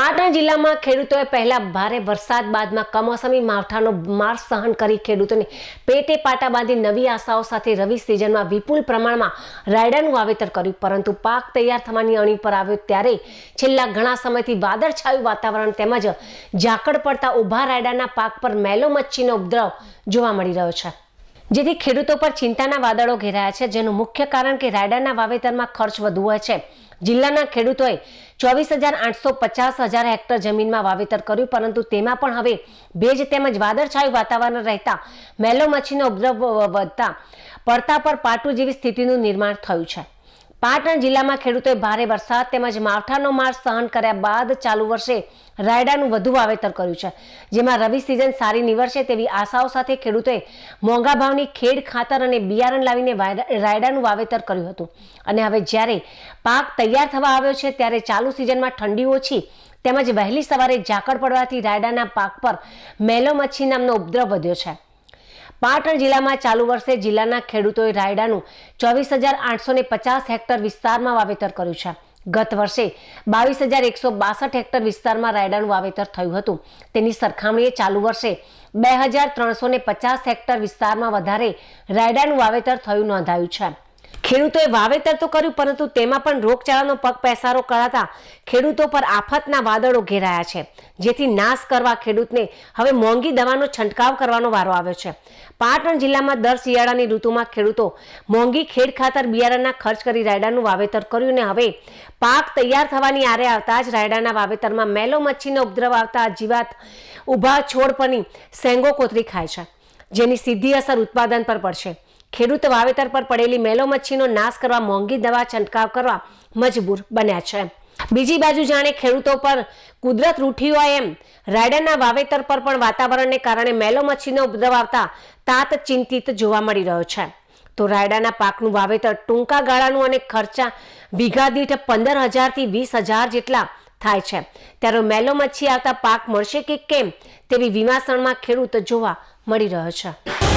પાટણ જિલ્લામાં ખેડૂતોએ પહેલા ભારે વરસાદ બાદમાં કમોસમી માવઠાનો માર સહન કરી ખેડૂતોને પેટે પાટા બાંધી નવી આશાઓ સાથે રવિ સિઝનમાં વિપુલ પ્રમાણમાં રાયડાનું વાવેતર કર્યું. પરંતુ પાક તૈયાર થવાની અણી પર આવ્યો ત્યારે છેલ્લા ઘણા સમયથી વાદળછાયું વાતાવરણ તેમજ ઝાકળ પડતા ઊભા રાયડાના પાક પર મેલો મચ્છીનો ઉપદ્રવ જોવા મળી રહ્યો છે. જેથી ખેડૂતો પર ચિંતાના વાદળો ઘેરાયા છે, જેનું મુખ્ય કારણ કે રાયડાના વાવેતરમાં ખર્ચ વધુ હોય છે. જિલ્લાના ખેડૂતોએ ચોવીસ હજાર આઠસો પચાસ હજાર હેક્ટર જમીનમાં વાવેતર કર્યું, પરંતુ તેમાં પણ હવે ભેજ તેમજ વાદળછાયું વાતાવરણ રહેતા, મેલો મચ્છીનો ઉપદ્રવ વધતા, પડતા પર પાટું જેવી સ્થિતિનું નિર્માણ થયું છે. પાટણ જિલ્લામાં ખેડૂતોએ ભારે વરસાદ તેમજ માવઠાનો માર સહન કર્યા બાદ ચાલુ વર્ષે રાયડાનું વધુ વાવેતર કર્યું છે, જેમાં રવિ સિઝન સારી નીવડશે તેવી આશાઓ સાથે ખેડૂતોએ મોંઘા ભાવની ખેડ ખાતર અને બિયારણ લાવીને રાયડાનું વાવેતર કર્યું હતું. અને હવે જ્યારે પાક તૈયાર થવા આવ્યો છે, ત્યારે ચાલુ સિઝનમાં ઠંડી ઓછી તેમજ વહેલી સવારે ઝાકળ પડવાથી રાયડાના પાક પર મેલો મચ્છી નામનો ઉપદ્રવ વધ્યો છે. પાટણ જિલ્લામાં ચાલુ વર્ષે જિલ્લાના ખેડૂતોએ રાયડાનું ચોવીસ હજાર આઠસો ને પચાસ હેક્ટર વિસ્તારમાં વાવેતર કર્યું છે. ગત વર્ષે બાવીસ હજાર એકસો બાસઠ હેક્ટર વિસ્તારમાં રાયડાનું વાવેતર થયું હતું. તેની સરખામણીએ ચાલુ વર્ષે બે હજાર ત્રણસો ને પચાસ હેક્ટર વિસ્તારમાં વધારે રાયડાનું વાવેતર થયું નોંધાયું છે. ખેડૂતોએ વાવેતર તો કર્યું, પરંતુ તેમાં પણ રોગચાળાનો પગ પેસારો કરાતા ખેડૂતો પર આફતના વાદળો ઘેરાયા છે, જેથી નાશ કરવા ખેડૂતને હવે મોંઘી દવાનો છંટકાવ કરવાનો વારો આવ્યો છે. પાટણ જિલ્લામાં દર શિયાળાની ઋતુમાં ખેડૂતો મોંઘી ખેડ ખાતર બિયારણના ખર્ચ કરી રાયડાનું વાવેતર કર્યું ને હવે પાક તૈયાર થવાની આરે આવતા જ રાયડાના વાવેતરમાં મેલો મચ્છીનો ઉપદ્રવ આવતા જીવાત ઊભા છોડ પરની સેંગો કોતરી ખાય છે, જેની સીધી અસર ઉત્પાદન પર પડશે. ખેડૂત વાવેતર પર પડેલી મેલો મચ્છીનો નાશ કરવા મોંઘી દવા છંટકાવ કરવા મજબૂર બન્યા છે. બીજી બાજુ જાણે ખેડૂતો પર કુદરત રૂઠી હોય એમ રાયડાના વાવેતર પર પણ વાતાવરણને કારણે મેલો મચ્છીનો ઉપદ્રવ આવતા તાત ચિંતિત જોવા મળી રહ્યો છે. તો રાયડાના પાકનું વાવેતર ટૂંકા ગાળાનું અને ખર્ચા વીઘા દીઠ પંદર હજારથી વીસ હજાર જેટલા થાય છે. ત્યારે મેલો મચ્છી આવતા પાક મળશે કે કેમ તેવી વિમાસણમાં ખેડૂત જોવા મળી રહ્યો છે.